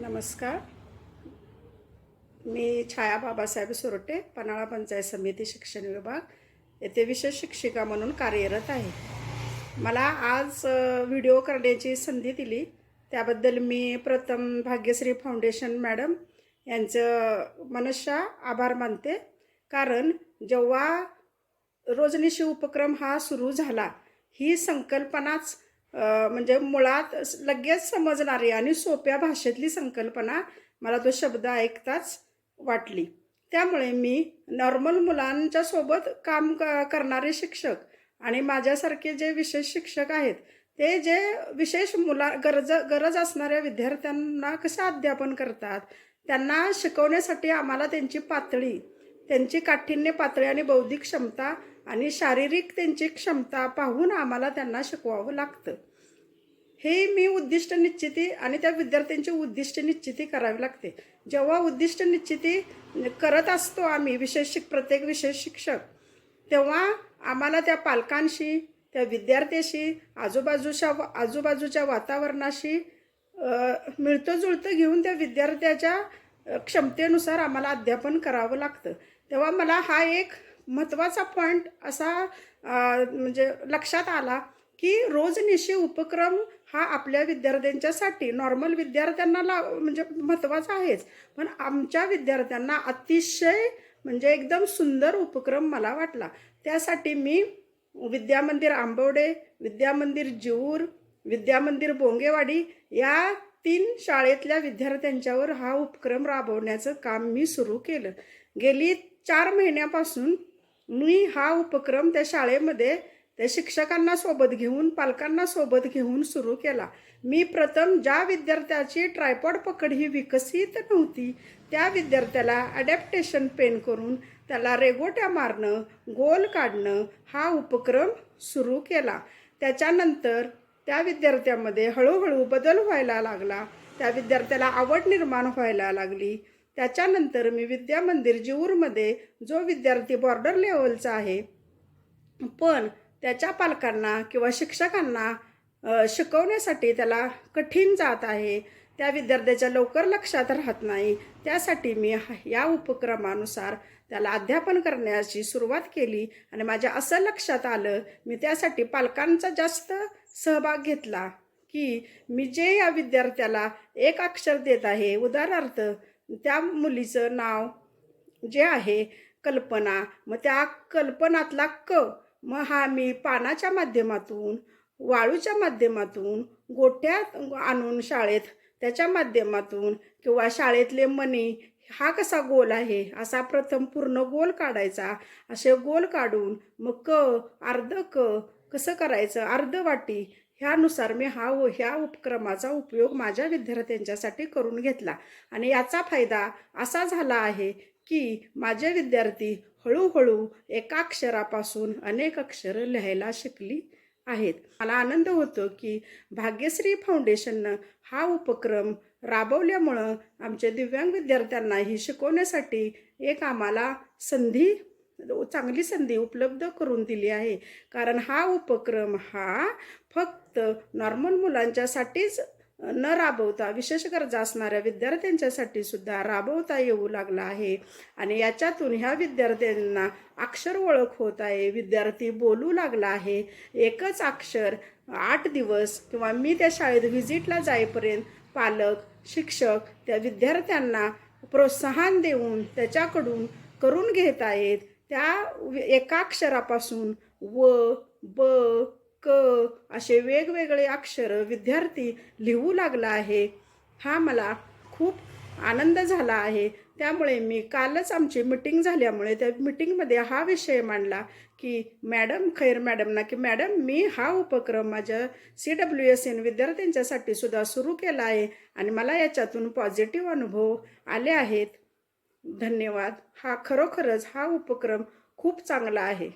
नमस्कार. मी छाया बाबासाहेब सोरटे पन्हाळा पंचायत समिती शिक्षण विभाग येथे विशेष शिक्षिका म्हणून कार्यरत आहे. मला आज व्हिडिओ करण्याची संधी दिली. त्याबद्दल मी प्रथम भाग्यश्री फाउंडेशन मॅडम यांचं मनशा आभार मानते. कारण जेव्हा रोजनिशी उपक्रम हा सुरू झाला ही संकल्पनाच म्हणजे मुळात लगेच समजणारी आणि सोप्या भाषेतली संकल्पना मला तो शब्द ऐकताच वाटली. त्यामुळे मी नॉर्मल मुलांच्या सोबत काम क करणारे शिक्षक आणि माझ्यासारखे जे विशेष शिक्षक आहेत ते जे विशेष मुला गरज गरज असणाऱ्या विद्यार्थ्यांना कसं अध्यापन करतात त्यांना शिकवण्यासाठी आम्हाला त्यांची पातळी त्यांची काठिण्य पातळी आणि बौद्धिक क्षमता आणि शारीरिक त्यांची क्षमता पाहून आम्हाला त्यांना शिकवावं लागतं. हे मी उद्दिष्ट निश्चिती आणि त्या विद्यार्थ्यांची उद्दिष्ट निश्चिती करावी लागते. जेव्हा उद्दिष्ट निश्चिती करत असतो आम्ही विशेष शिक प्रत्येक विशेष शिक्षक तेव्हा आम्हाला त्या पालकांशी त्या विद्यार्थ्याशी आजूबाजूच्या आजूबाजूच्या वातावरणाशी मिळतं जुळतं घेऊन त्या विद्यार्थ्याच्या क्षमतेनुसार आम्हाला अध्यापन करावं लागतं. तेव्हा मला हा एक महत्त्वाचा पॉईंट असा म्हणजे लक्षात आला की रोजनिशी उपक्रम हा आपल्या विद्यार्थ्यांच्यासाठी नॉर्मल विद्यार्थ्यांना ला म्हणजे महत्त्वाचा आहेच. पण आमच्या विद्यार्थ्यांना अतिशय म्हणजे एकदम सुंदर उपक्रम मला वाटला. त्यासाठी मी विद्यामंदिर आंबवडे विद्यामंदिर जिऊर विद्यामंदिर बोंगेवाडी या तीन शाळेतल्या विद्यार्थ्यांच्यावर हा उपक्रम राबवण्याचं काम मी सुरू केलं. गेली चार महिन्यापासून मी हा उपक्रम त्या शाळेमध्ये त्या शिक्षकांना सोबत घेऊन पालकांना सोबत घेऊन सुरू केला. मी प्रथम ज्या विद्यार्थ्याची ट्रायपॉड पकड ही विकसित नव्हती त्या विद्यार्थ्याला अडॅप्टेशन पेन करून त्याला रेगोट्या मारणं गोल काढणं हा उपक्रम सुरू केला. त्याच्यानंतर त्या विद्यार्थ्यामध्ये हळूहळू बदल व्हायला लागला. त्या विद्यार्थ्याला आवड निर्माण व्हायला लागली. त्याच्यानंतर मी विद्यामंदिर जिऊरमध्ये जो विद्यार्थी बॉर्डर लेवलचा आहे पण त्याच्या पालकांना किंवा शिक्षकांना शिकवण्यासाठी त्याला कठीण जात आहे. त्या विद्यार्थ्याच्या लवकर लक्षात राहत नाही. त्यासाठी मी या उपक्रमानुसार त्याला अध्यापन करण्याची सुरुवात केली आणि माझ्या असं लक्षात आलं मी त्यासाठी पालकांचा जास्त सहभाग घेतला की मी जे या विद्यार्थ्याला एक अक्षर देत आहे उदाहरणार्थ त्या मुलीचं नाव जे आहे कल्पना मग त्या कल्पनातला क मग हा मी पानाच्या माध्यमातून वाळूच्या माध्यमातून गोट्यात आणून शाळेत त्याच्या माध्यमातून किंवा शाळेतले मणी हा कसा गोल आहे? असा प्रथम पूर्ण गोल काढायचा. असे गोल काढून मग क अर्ध क कसं करायचं? अर्ध वाटी ह्यानुसार मी हा ह्या उपक्रमाचा उपयोग माझ्या विद्यार्थ्यांच्यासाठी करून घेतला. आणि याचा फायदा असा झाला आहे की माझे विद्यार्थी हळूहळू एका अक्षरापासून अनेक अक्षरं लिहायला शिकली आहेत. मला आनंद होतो की भाग्यश्री फाउंडेशननं हा उपक्रम राबवल्यामुळं आमच्या दिव्यांग विद्यार्थ्यांनाही शिकवण्यासाठी एक आम्हाला संधी चांगली संधी उपलब्ध करून दिली आहे. कारण हा उपक्रम हा फक्त नॉर्मल मुलांच्यासाठीच न राबवता विशेष गरजा असणाऱ्या विद्यार्थ्यांच्यासाठी सुद्धा राबवता येऊ लागला आहे. आणि याच्यातून ह्या विद्यार्थ्यांना अक्षर ओळख होत आहे. विद्यार्थी बोलू लागला आहे. एकच अक्षर आठ दिवस किंवा मी त्या शाळेत व्हिजिटला जाईपर्यंत पालक शिक्षक त्या विद्यार्थ्यांना प्रोत्साहन देऊन त्याच्याकडून करून घेत आहेत. त्या एका अक्षरापासून व ब क असे वेगवेगळे अक्षर विद्यार्थी लिहू लागला आहे. हा मला खूप आनंद झाला आहे. त्यामुळे मी कालच आमची मिटिंग झाल्यामुळे त्या मिटिंगमध्ये हा विषय मांडला की मॅडम खैर मॅडमना की मॅडम मी हा उपक्रम माझ्या सी डब्ल्यू एस एन विद्यार्थ्यांच्यासाठी सुद्धा सुरू केला आहे आणि मला याच्यातून पॉझिटिव्ह अनुभव आले आहेत. धन्यवाद. हा खरोखरच हा उपक्रम खूप चांगला आहे.